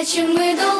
Дитячими долонями